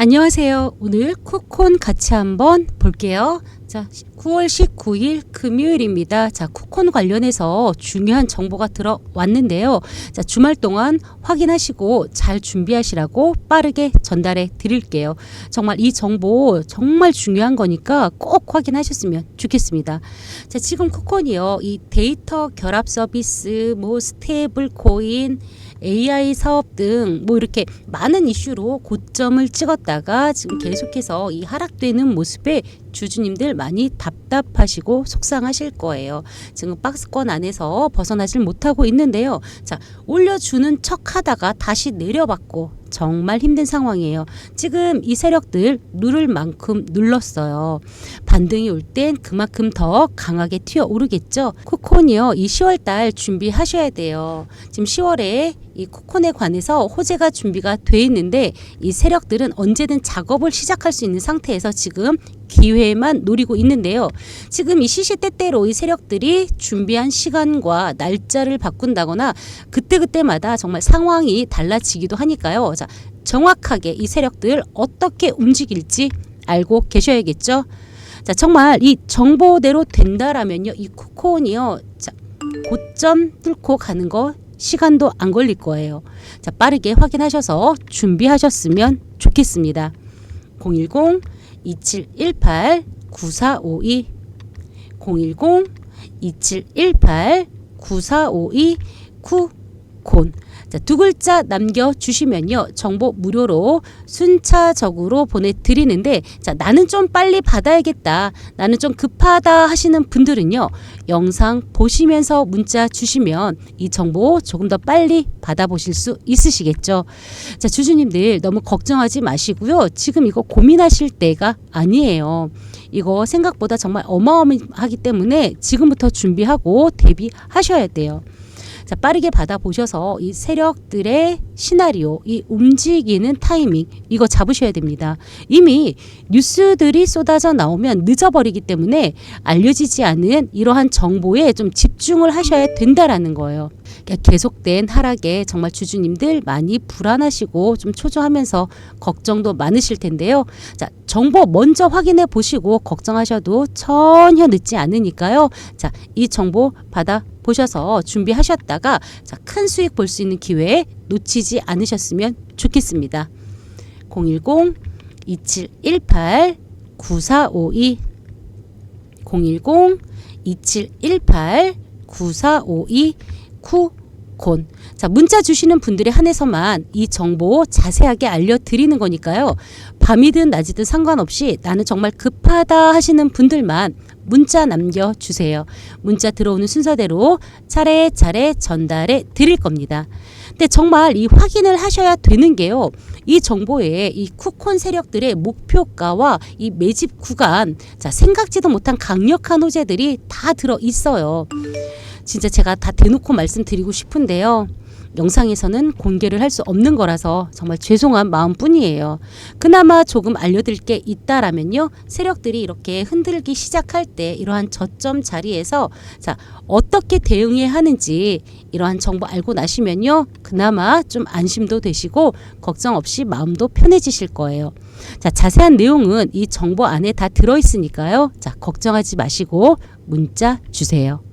안녕하세요. 오늘 쿠콘 같이 한번 볼게요. 자, 9월 19일 금요일입니다. 자, 쿠콘 관련해서 중요한 정보가 들어왔는데요. 자, 주말 동안 확인하시고 잘 준비하시라고 빠르게 전달해 드릴게요. 정말 이 정보 정말 중요한 거니까 꼭 확인하셨으면 좋겠습니다. 자, 지금 쿠콘이요. 이 데이터 결합 서비스, 뭐 스테이블 코인, AI 사업 등 뭐 이렇게 많은 이슈로 고점을 찍었다가 지금 계속해서 이 하락되는 모습에 주주님들 많이 답답하시고 속상하실 거예요. 지금 박스권 안에서 벗어나질 못하고 있는데요. 자, 올려주는 척 하다가 다시 내려받고 정말 힘든 상황이에요. 지금 이 세력들 누를 만큼 눌렀어요. 반등이 올 땐 그만큼 더 강하게 튀어 오르겠죠. 코콘이요. 이 10월 달 준비하셔야 돼요. 지금 10월에 이 코콘에 관해서 호재가 준비가 돼 있는데 이 세력들은 언제든 작업을 시작할 수 있는 상태에서 지금 기회만 노리고 있는데요. 지금 이 시시때때로 이 세력들이 준비한 시간과 날짜를 바꾼다거나 그때그때마다 정말 상황이 달라지기도 하니까요. 자, 정확하게 이 세력들 어떻게 움직일지 알고 계셔야겠죠. 자, 정말 이 정보대로 된다라면요. 이 쿠콘이요. 자, 고점 뚫고 가는 거 시간도 안 걸릴 거예요. 자, 빠르게 확인하셔서 준비하셨으면 좋겠습니다. 010 2718 9452 010 2718 9452 쿠콘 자, 두 글자 남겨 주시면요. 정보 무료로 순차적으로 보내 드리는데 자, 나는 좀 빨리 받아야겠다. 나는 좀 급하다 하시는 분들은요. 영상 보시면서 문자 주시면 이 정보 조금 더 빨리 받아보실 수 있으시겠죠. 자, 주주님들 너무 걱정하지 마시고요. 지금 이거 고민하실 때가 아니에요. 이거 생각보다 정말 어마어마하기 때문에 지금부터 준비하고 대비하셔야 돼요. 자, 빠르게 받아보셔서 이 세력들의 시나리오, 이 움직이는 타이밍, 이거 잡으셔야 됩니다. 이미 뉴스들이 쏟아져 나오면 늦어버리기 때문에 알려지지 않은 이러한 정보에 좀 집중을 하셔야 된다라는 거예요. 계속된 하락에 정말 주주님들 많이 불안하시고 좀 초조하면서 걱정도 많으실 텐데요. 자, 정보 먼저 확인해 보시고 걱정하셔도 전혀 늦지 않으니까요. 자, 이 정보 받아 보셔서 준비하셨다가 자, 큰 수익 볼 수 있는 기회 놓치지 않으셨으면 좋겠습니다. 010 2718 9452 010 2718 9452 쿠콘. 자, 문자 주시는 분들에 한해서만 이 정보 자세하게 알려드리는 거니까요. 밤이든 낮이든 상관없이 나는 정말 급하다 하시는 분들만 문자 남겨주세요. 문자 들어오는 순서대로 차례차례 전달해 드릴 겁니다. 근데 정말 이 확인을 하셔야 되는 게요. 이 정보에 이 쿠콘 세력들의 목표가와 이 매집 구간, 자, 생각지도 못한 강력한 호재들이 다 들어 있어요. 진짜 제가 다 대놓고 말씀드리고 싶은데요. 영상에서는 공개를 할 수 없는 거라서 정말 죄송한 마음뿐이에요. 그나마 조금 알려드릴 게 있다라면요. 세력들이 이렇게 흔들기 시작할 때 이러한 저점 자리에서 자 어떻게 대응해야 하는지 이러한 정보 알고 나시면요. 그나마 좀 안심도 되시고 걱정 없이 마음도 편해지실 거예요. 자 자세한 내용은 이 정보 안에 다 들어 있으니까요. 자 걱정하지 마시고 문자 주세요.